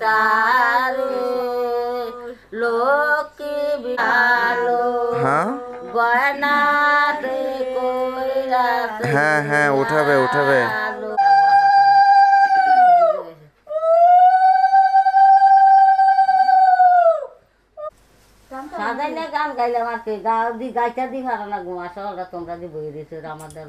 তারে লোকে ভালো হ্যাঁ? গয়নাতে কইরা হ্যাঁ হ্যাঁ উঠাবে উঠাবে। সাজাইলে গান গাইলাম আর কি? গাও দি গাইটা দি ভালো লাগবো আসলে তোমরা দি বই দিছো আমাদের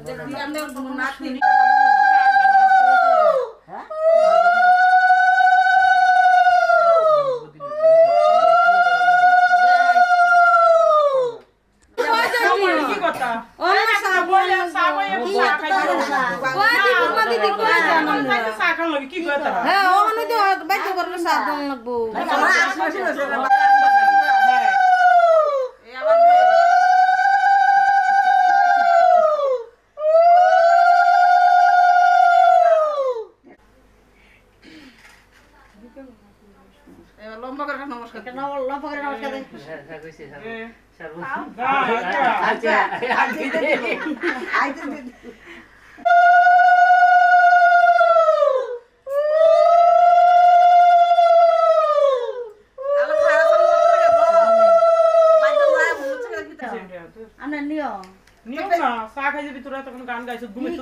Oh, sabon lang sama yung pusaka niyo. Wa, di po matitikman dyan. Ano tayo sa sakang lagi kigata? Ha, o ano to? Ba't ko parang sa. Thank you. লাগবো লম্বা করে নমস্কার লম্বা করে নমস্কার। আমরা নিও নিয়ম না চা খাই যাবি তোরা তখন গান গাইছিস ঘুমিয়ে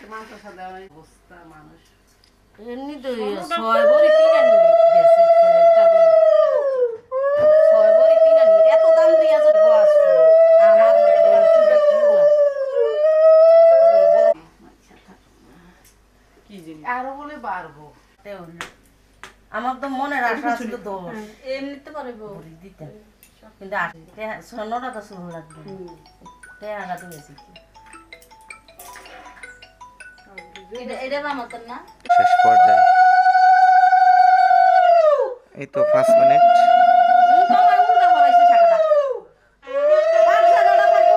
তো নাই সুদিন নাই এমনি তো ছয় বড়ি কিনে নি গেছে ছেলেটা ছয় বড়ি কিনে নি এত দাম দিয়া যে বস আমার আরও বলে বাড়বো। আমার তো মনের আশা ছিল দোষ। এমনিতে পারব বড়ি কিন্তু স্বর্ণটা তো শুরু লাগবে। টেহাটা তো বেশি। শেষ পর্যায়ে। এই তো পাঁচ মিনিট।